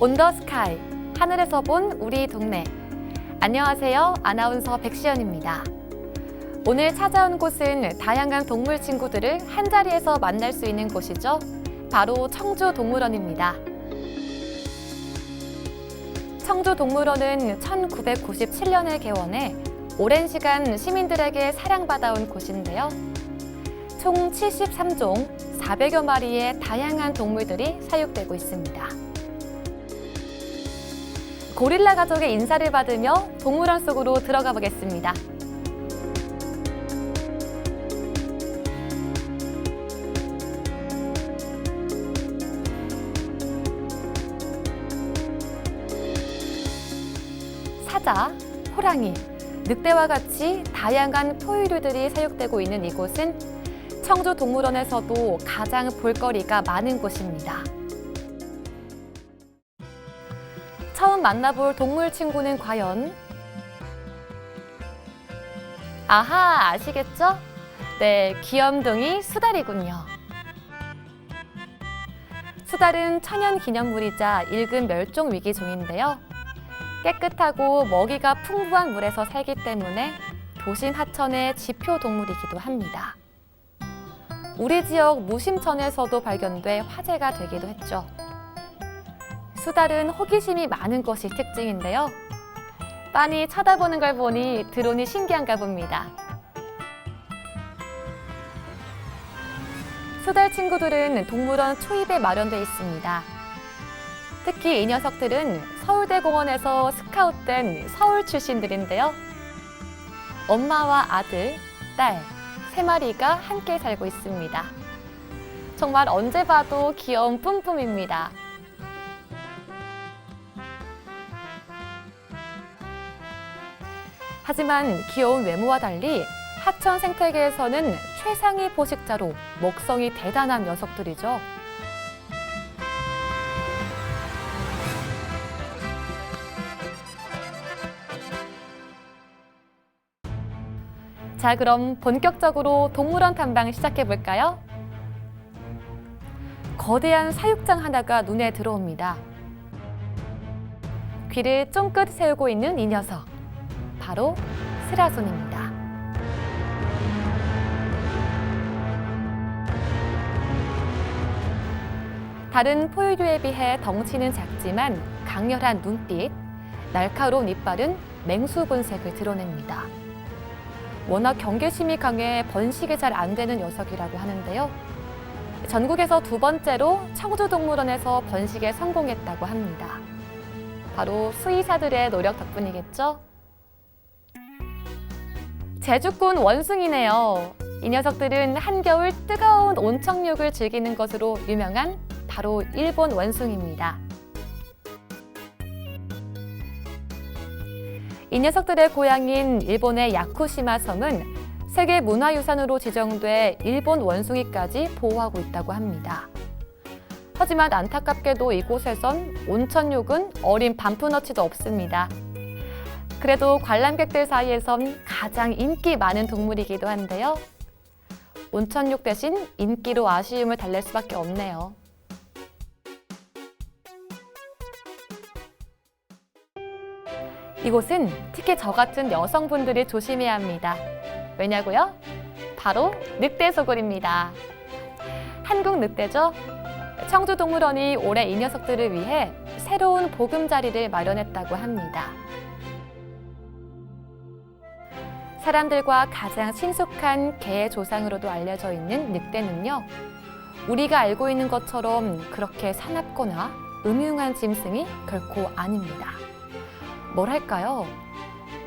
온더 스카이 하늘에서 본 우리 동네. 안녕하세요. 아나운서 백시연입니다. 오늘 찾아온 곳은 다양한 동물 친구들을 한 자리에서 만날 수 있는 곳이죠. 바로 청주 동물원입니다. 청주 동물원은 1997년에 개원해 오랜 시간 시민들에게 사랑받아온 곳인데요. 총 73종 400여 마리의 다양한 동물들이 사육되고 있습니다. 고릴라 가족의 인사를 받으며 동물원 속으로 들어가 보겠습니다. 사자, 호랑이, 늑대와 같이 다양한 포유류들이 사육되고 있는 이곳은 청주 동물원에서도 가장 볼거리가 많은 곳입니다. 만나볼 동물 친구는 과연? 아하, 아시겠죠? 네, 귀염둥이 수달이군요. 수달은 천연 기념물이자 일급 멸종 위기 종인데요. 깨끗하고 먹이가 풍부한 물에서 살기 때문에 도심 하천의 지표 동물이기도 합니다. 우리 지역 무심천에서도 발견돼 화제가 되기도 했죠. 수달은 호기심이 많은 것이 특징인데요. 빤히 쳐다보는 걸 보니 드론이 신기한가 봅니다. 수달 친구들은 동물원 초입에 마련돼 있습니다. 특히 이 녀석들은 서울대공원에서 스카웃된 서울 출신들인데요. 엄마와 아들, 딸, 세 마리가 함께 살고 있습니다. 정말 언제 봐도 귀여운 뿜뿜입니다. 하지만 귀여운 외모와 달리 하천 생태계에서는 최상위 포식자로 먹성이 대단한 녀석들이죠. 자, 그럼 본격적으로 동물원 탐방 시작해 볼까요? 거대한 사육장 하나가 눈에 들어옵니다. 귀를 쫑긋 세우고 있는 이 녀석. 바로 스라손입니다. 다른 포유류에 비해 덩치는 작지만 강렬한 눈빛, 날카로운 이빨은 맹수 본색을 드러냅니다. 워낙 경계심이 강해 번식이 잘 안 되는 녀석이라고 하는데요. 전국에서 두 번째로 청주동물원에서 번식에 성공했다고 합니다. 바로 수의사들의 노력 덕분이겠죠? 제주꾼 원숭이네요. 이 녀석들은 한겨울 뜨거운 온천욕을 즐기는 것으로 유명한 바로 일본 원숭이입니다. 이 녀석들의 고향인 일본의 야쿠시마 섬은 세계 문화유산으로 지정돼 일본 원숭이까지 보호하고 있다고 합니다. 하지만 안타깝게도 이곳에선 온천욕은 어린 반푼어치도 없습니다. 그래도 관람객들 사이에선 가장 인기 많은 동물이기도 한데요. 온천욕 대신 인기로 아쉬움을 달랠 수밖에 없네요. 이곳은 특히 저 같은 여성분들이 조심해야 합니다. 왜냐고요? 바로 늑대 소굴입니다. 한국 늑대죠? 청주동물원이 올해 이 녀석들을 위해 새로운 보금자리를 마련했다고 합니다. 사람들과 가장 친숙한 개의 조상으로도 알려져 있는 늑대는요, 우리가 알고 있는 것처럼 그렇게 사납거나 음흉한 짐승이 결코 아닙니다. 뭘 할까요?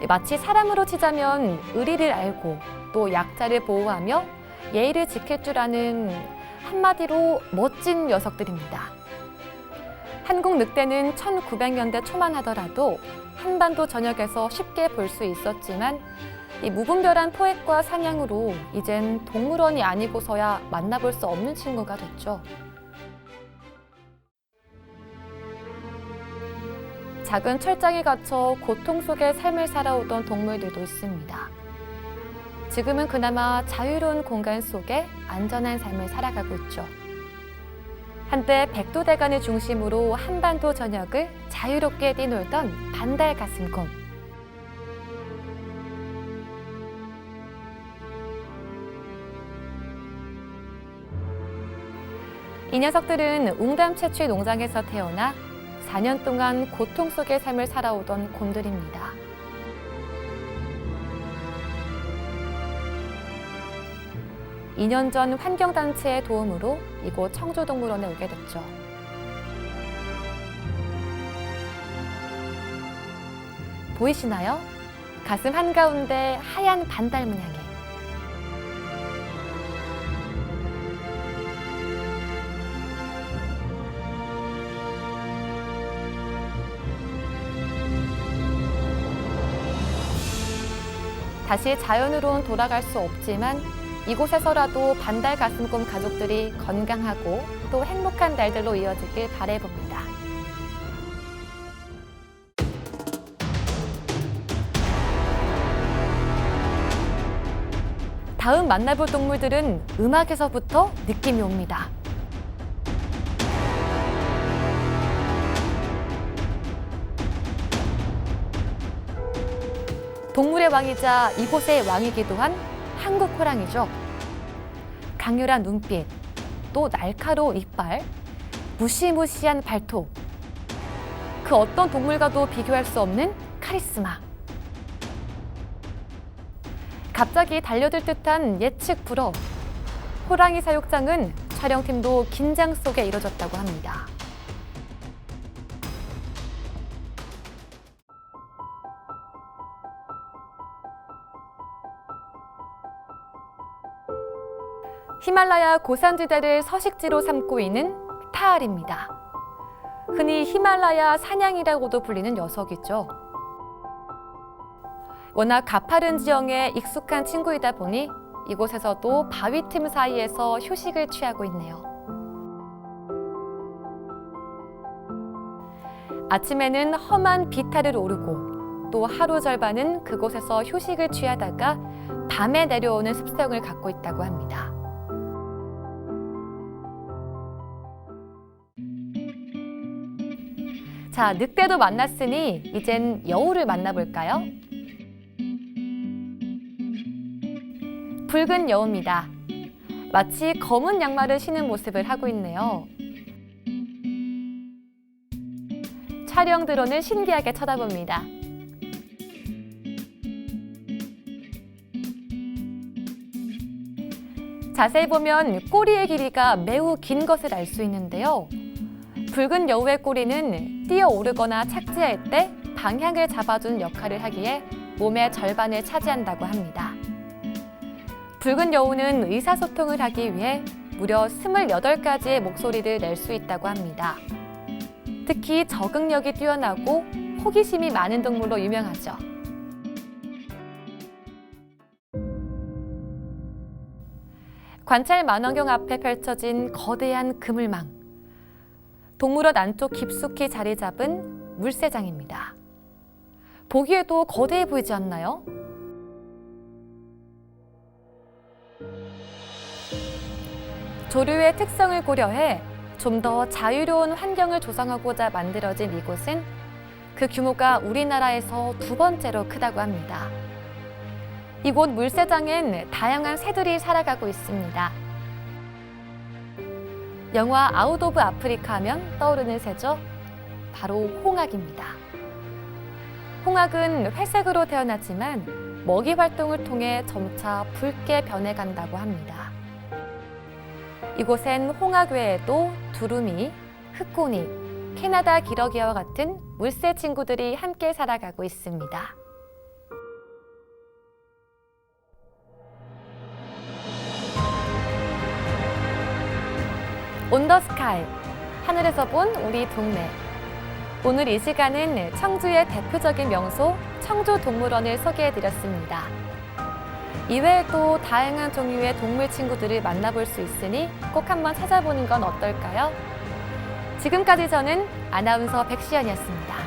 마치 사람으로 치자면 의리를 알고 또 약자를 보호하며 예의를 지킬 줄 아는 한마디로 멋진 녀석들입니다. 한국 늑대는 1900년대 초만 하더라도 한반도 전역에서 쉽게 볼 수 있었지만 이 무분별한 포획과 사냥으로 이젠 동물원이 아니고서야 만나볼 수 없는 친구가 됐죠. 작은 철장에 갇혀 고통 속의 삶을 살아오던 동물들도 있습니다. 지금은 그나마 자유로운 공간 속에 안전한 삶을 살아가고 있죠. 한때 백두대간을 중심으로 한반도 전역을 자유롭게 뛰놀던 반달 가슴곰. 이 녀석들은 웅담 채취 농장에서 태어나 4년 동안 고통 속의 삶을 살아오던 곰들입니다. 2년 전 환경단체의 도움으로 이곳 청주동물원에 오게 됐죠. 보이시나요? 가슴 한가운데 하얀 반달 문양이. 다시 자연으로는 돌아갈 수 없지만 이곳에서라도 반달 가슴곰 가족들이 건강하고 또 행복한 날들로 이어지길 바래봅니다. 다음 만나볼 동물들은 음악에서부터 느낌이 옵니다. 동물의 왕이자 이곳의 왕이기도 한 한국 호랑이죠. 강렬한 눈빛, 또 날카로운 이빨, 무시무시한 발톱. 그 어떤 동물과도 비교할 수 없는 카리스마. 갑자기 달려들 듯한 예측 불허. 호랑이 사육장은 촬영팀도 긴장 속에 이뤄졌다고 합니다. 히말라야 고산지대를 서식지로 삼고 있는 타알입니다. 흔히 히말라야 사냥이라고도 불리는 녀석이죠. 워낙 가파른 지형에 익숙한 친구이다 보니 이곳에서도 바위 틈 사이에서 휴식을 취하고 있네요. 아침에는 험한 비탈을 오르고 또 하루 절반은 그곳에서 휴식을 취하다가 밤에 내려오는 습성을 갖고 있다고 합니다. 자, 늑대도 만났으니 이젠 여우를 만나볼까요? 붉은 여우입니다. 마치 검은 양말을 신은 모습을 하고 있네요. 촬영 드론을 신기하게 쳐다봅니다. 자세히 보면 꼬리의 길이가 매우 긴 것을 알 수 있는데요. 붉은 여우의 꼬리는 뛰어오르거나 착지할 때 방향을 잡아준 역할을 하기에 몸의 절반을 차지한다고 합니다. 붉은 여우는 의사소통을 하기 위해 무려 28가지의 목소리를 낼 수 있다고 합니다. 특히 적응력이 뛰어나고 호기심이 많은 동물로 유명하죠. 관찰 만원경 앞에 펼쳐진 거대한 그물망. 동물원 안쪽 깊숙이 자리 잡은 물새장입니다. 보기에도 거대해 보이지 않나요? 조류의 특성을 고려해 좀 더 자유로운 환경을 조성하고자 만들어진 이곳은 그 규모가 우리나라에서 두 번째로 크다고 합니다. 이곳 물새장엔 다양한 새들이 살아가고 있습니다. 영화 아웃 오브 아프리카 하면 떠오르는 새죠. 바로 홍학입니다. 홍학은 회색으로 태어났지만 먹이 활동을 통해 점차 붉게 변해간다고 합니다. 이곳엔 홍학 외에도 두루미, 흑고니, 캐나다 기러기와 같은 물새 친구들이 함께 살아가고 있습니다. 온더 스카이 하늘에서 본 우리 동네 오늘 이 시간은 청주의 대표적인 명소 청주 동물원을 소개해 드렸습니다. 이외에도 다양한 종류의 동물 친구들을 만나볼 수 있으니 꼭 한번 찾아보는 건 어떨까요? 지금까지 저는 아나운서 백시연이었습니다.